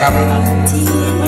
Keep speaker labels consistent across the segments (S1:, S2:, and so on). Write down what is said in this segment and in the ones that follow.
S1: ค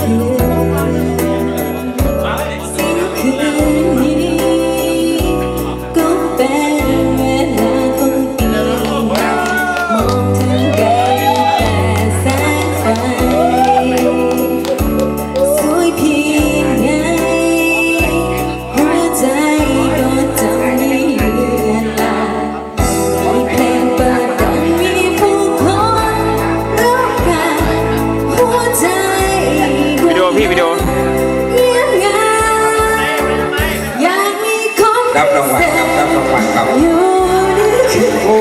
S2: คนรับ
S1: รางวัลครับรับรางวัลครับ
S2: อยู่ในคืน
S1: โอ้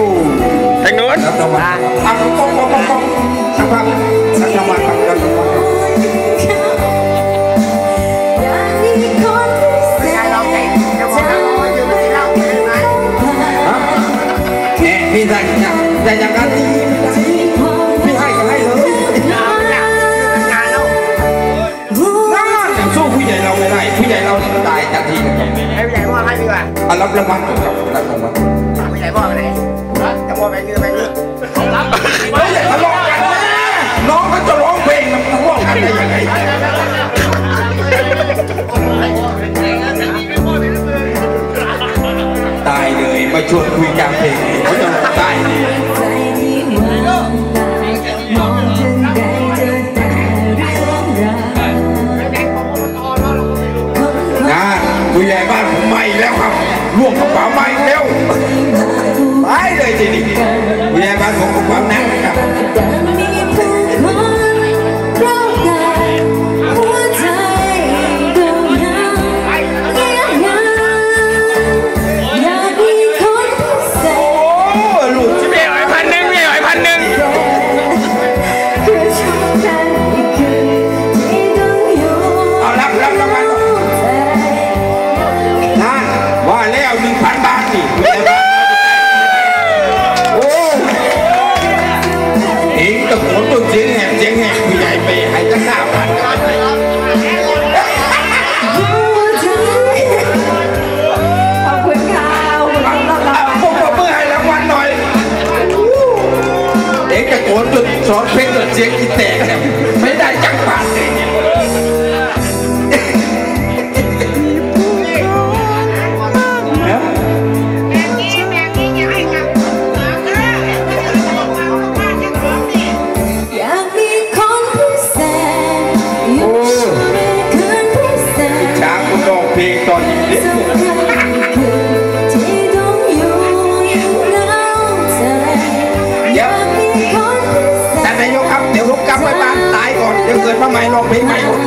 S3: ทางโน้น
S1: รับรางวัล ผู้ใหญ่
S4: พ่อให้ดีกว่า
S1: อะรับรางวัลก่อนครับรับรางวัล
S4: ผู้ใหญ่พ่อไปไหนจะพ่อไปนี่ไปนี่รับ
S1: เฮ้ยอย่าทะเลาะกันนะน้องเขาจะร้องเพลงมันทะเลาะกันได้ยังไงตายเลยมาชวนคุยกล ผู้ใหญ่บ้านผมไม่แล้วครับล่วงกระเป๋าไม่แล้วไปเลยทีนี้ สียงแหบเสียงแหบผู้ใหญ่ไปให้ตั้งห้าพันครับ
S2: หัวใจขอบคุณค่ะขอบคุณรับรางวัล
S1: พวกผมเมื่อให้รางวัลหน่อยเอกตะโกนจนสอนเพลงจนเสียงกีแตกเนี่ยไม่ได้จักบาทเลย ดี๋ยวเกิดมาใหม่ร้องเพลงใหม่หมด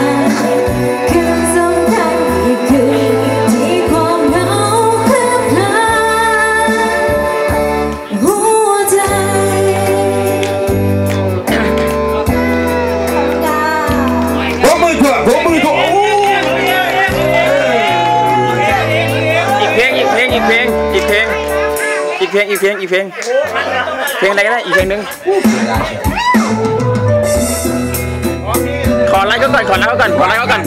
S2: คืนสำคัญอีกคืนที่ความเหงาคลือบคลาหัวใจ
S1: ผมมือถั่วผมมือถั่วโอ้
S3: อีกเพลงอีกเพลงอีกเพลงอีกเพลงอีกเพลงอีกเพลงอีกเพลงเพลงอะไรก็ได้อีกเพลงหนึ่ง ขอไลค์เขาก่อนขอไลค์เขาก่อนขอไลค์เขาก่อน